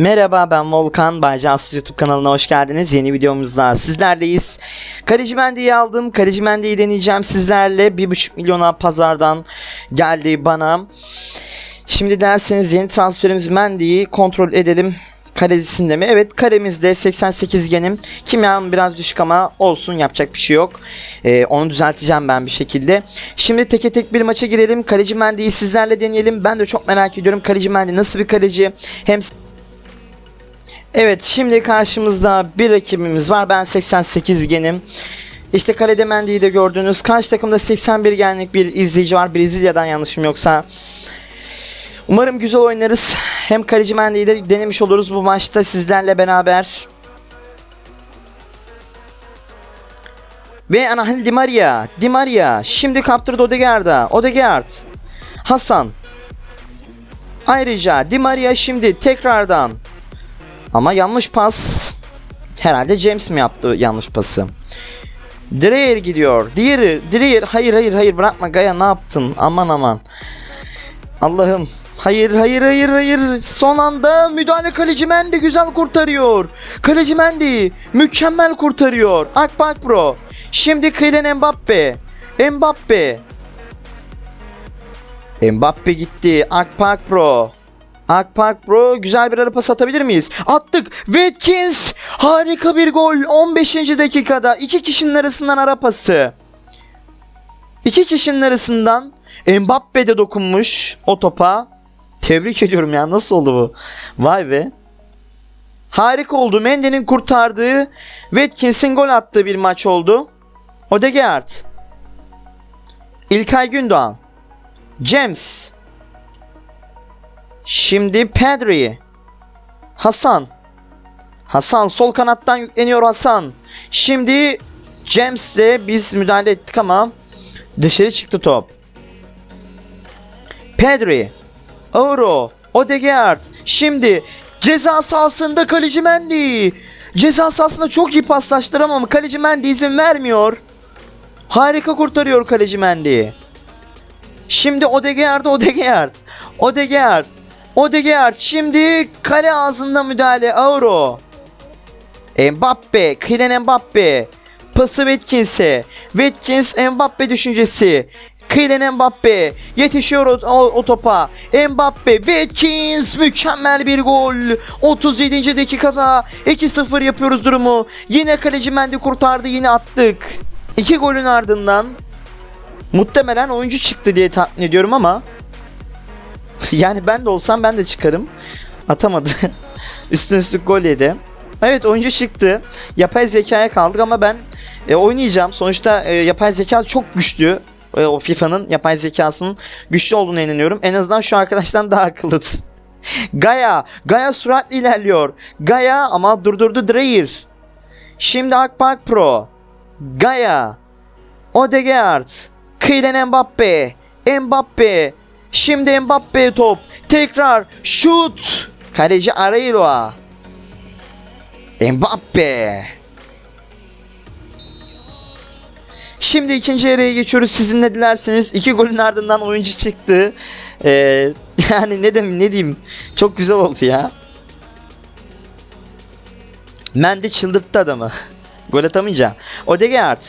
Merhaba ben Volkan. Baycansız YouTube kanalına hoş geldiniz. Yeni videomuzda sizlerleyiz. Kaleci Mendy'yi aldım. Kaleci Mendy'yi deneyeceğim sizlerle. 1.5 milyona pazardan geldi bana. Şimdi derseniz yeni transferimiz Mendy'yi kontrol edelim. Kalecisinde mi? Evet kalemizde 88 genim. Kimyam biraz düşük ama olsun yapacak bir şey yok. Ee, onu düzelteceğim ben bir şekilde. Şimdi teke tek bir maça girelim. Kaleci Mendy'yi sizlerle deneyelim. Ben de çok merak ediyorum. Kaleci Mendy nasıl bir kaleci? Hem Evet şimdi karşımızda bir rakibimiz var. Ben 88 genim. İşte kalede Mendy'yi de gördünüz. Karşı takımda 81 genlik bir izleyici var. Brezilya'dan yanlışım yoksa. Umarım güzel oynarız. Hem kaleci Mendy'yi de denemiş oluruz bu maçta sizlerle beraber. Ve Anahel Di Maria. Di Maria. Şimdi kaptırdı Odegaard'a. Odegaard. Hasan. Ayrıca Di Maria şimdi tekrardan ama yanlış pas. Herhalde James mi yaptı yanlış pası? Dreyer gidiyor. Diğeri, Dreyer. Hayır hayır hayır bırakma Gaya ne yaptın? Aman aman. Allah'ım. Hayır hayır hayır hayır. Son anda müdahale kaleci Mendy güzel kurtarıyor. Kaleci Mendy mükemmel kurtarıyor. Akbak Pro. Şimdi Kylian Mbappe. Mbappe. Mbappe gitti. Akpak Pro. Akpak Pro güzel bir ara pas atabilir miyiz? Attık. Watkins harika bir gol. 15. dakikada iki kişinin arasından ara pası. İki kişinin arasından Mbappe de dokunmuş o topa. Tebrik ediyorum ya nasıl oldu bu? Vay be. Harika oldu. Mendy'nin kurtardığı Watkins'in gol attığı bir maç oldu. Odegaard. İlkay Gündoğan. James. Şimdi Pedri. Hasan. Hasan sol kanattan yükleniyor Hasan. Şimdi James'le biz müdahale ettik ama dışarı çıktı top. Pedri. Euro. Odegaard. Şimdi ceza sahasında kaleci Mendy. Ceza sahasında çok iyi paslaştıramam ama kaleci Mendy izin vermiyor. Harika kurtarıyor kaleci Mendy. Şimdi Odegaard, Odegaard. Odegaard. Odegaard şimdi kale ağzında müdahale Euro. Mbappe, Kylian Mbappe. Pası Watkins'e. Watkins Mbappe düşüncesi. Kylian Mbappe yetişiyor o, o topa. Mbappe, Watkins mükemmel bir gol. 37. dakikada 2-0 yapıyoruz durumu. Yine kaleci Mendy kurtardı yine attık. İki golün ardından muhtemelen oyuncu çıktı diye tahmin ediyorum ama yani ben de olsam ben de çıkarım. Atamadı. Üstüne üstlük gol yedi. Evet oyuncu çıktı. Yapay zekaya kaldık ama ben e, oynayacağım. Sonuçta e, yapay zeka çok güçlü. E, o FIFA'nın yapay zekasının güçlü olduğunu inanıyorum. En azından şu arkadaştan daha akıllıdır. Gaya. Gaya süratli ilerliyor. Gaya ama durdurdu Dreyer. Şimdi Akbak Pro. Gaya. Odegaard. Kylian Mbappe. Mbappe. Şimdi Mbappe top. Tekrar şut. Kaleci Arailoa. Mbappe. Şimdi ikinci yarıya geçiyoruz. Sizin ne dilerseniz. iki golün ardından oyuncu çıktı. Ee, yani ne diyeyim, ne diyeyim. Çok güzel oldu ya. Mendy çıldırttı adamı. Gol atamayınca. Odegaard.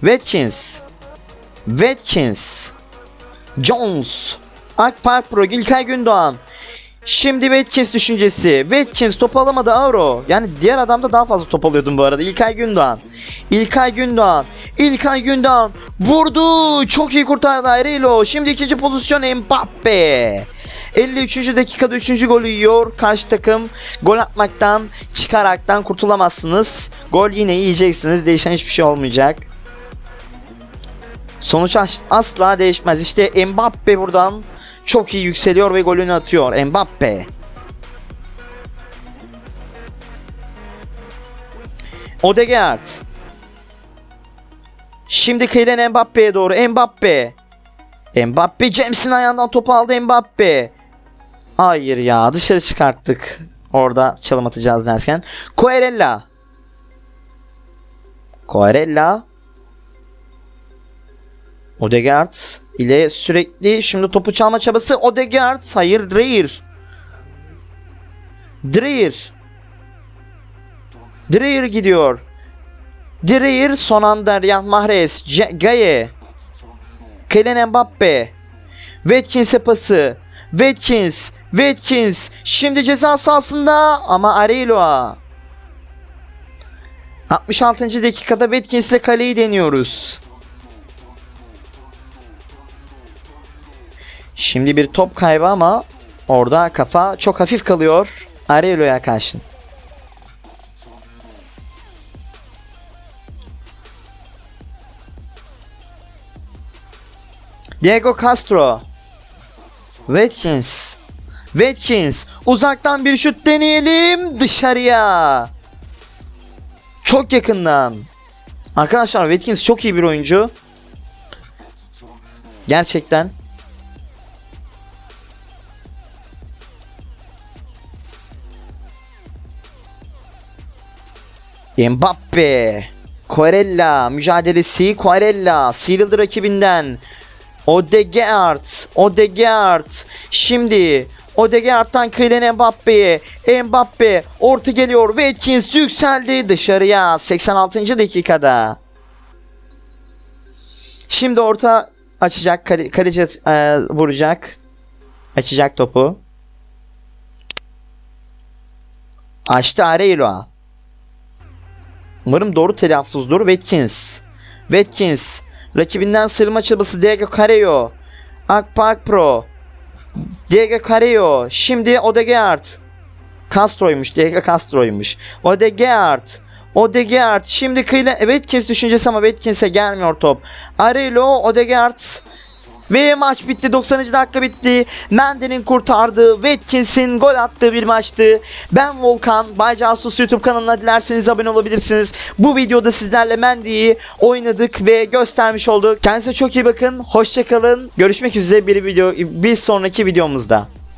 Watkins. Watkins. Jones. Akpark Pro, İlkay Gündoğan. Şimdi Watkins düşüncesi. Watkins top alamadı Avro. Yani diğer adamda daha fazla top alıyordum bu arada. İlkay Gündoğan. İlkay Gündoğan. İlkay Gündoğan. Vurdu. Çok iyi kurtardı Ayrelo. Şimdi ikinci pozisyon Mbappe. 53. dakikada 3. golü yiyor. Karşı takım gol atmaktan, çıkaraktan kurtulamazsınız. Gol yine yiyeceksiniz. Değişen hiçbir şey olmayacak. Sonuç as- asla değişmez. İşte Mbappe buradan çok iyi yükseliyor ve golünü atıyor. Mbappe. Odegaard. Şimdi Kylian Mbappe'ye doğru. Mbappe. Mbappe James'in ayağından topu aldı Mbappe. Hayır ya dışarı çıkarttık. Orada çalım atacağız derken. Querella. Querella. Odegaard ile sürekli şimdi topu çalma çabası Odegaard hayır Dreyer Dreyer. Dreyer gidiyor. Dreyer son anda Riyad Mahrez. C- Gaye. Kylian Mbappe. Watkins'e pası. Watkins. Watkins. Şimdi ceza sahasında ama Areloa. 66. dakikada Watkins'le kaleyi deniyoruz. Şimdi bir top kaybı ama orada kafa çok hafif kalıyor Arelo'ya karşı. Diego Castro. Watkins. Watkins. Uzaktan bir şut deneyelim. Dışarıya. Çok yakından. Arkadaşlar Watkins çok iyi bir oyuncu. Gerçekten. Mbappe. Quarella mücadelesi Quarella sıyrıldı rakibinden. Odegaard, Odegaard. Şimdi Odegaard'dan Kylian Mbappe'ye. Mbappe orta geliyor. Watkins yükseldi dışarıya 86. dakikada. Şimdi orta açacak. Kale, kaleci e, vuracak. Açacak topu. Açtı Areilo. Umarım doğru telaffuzdur. Watkins. Watkins. Rakibinden sırma çabası Diego Carrillo. Akpak Pro. Diego Carrillo. Şimdi Odegaard. Castro'ymuş. Diego Castro'ymuş. Odegaard. Odegaard. Şimdi kıyla Watkins düşüncesi ama Watkins'e gelmiyor top. Areolo Odegaard. Ve maç bitti. 90. dakika bitti. Mendy'nin kurtardığı, Watkins'in gol attığı bir maçtı. Ben Volkan. Bay Casus YouTube kanalına dilerseniz abone olabilirsiniz. Bu videoda sizlerle Mendy'yi oynadık ve göstermiş olduk. Kendinize çok iyi bakın. Hoşçakalın. Görüşmek üzere bir video bir sonraki videomuzda.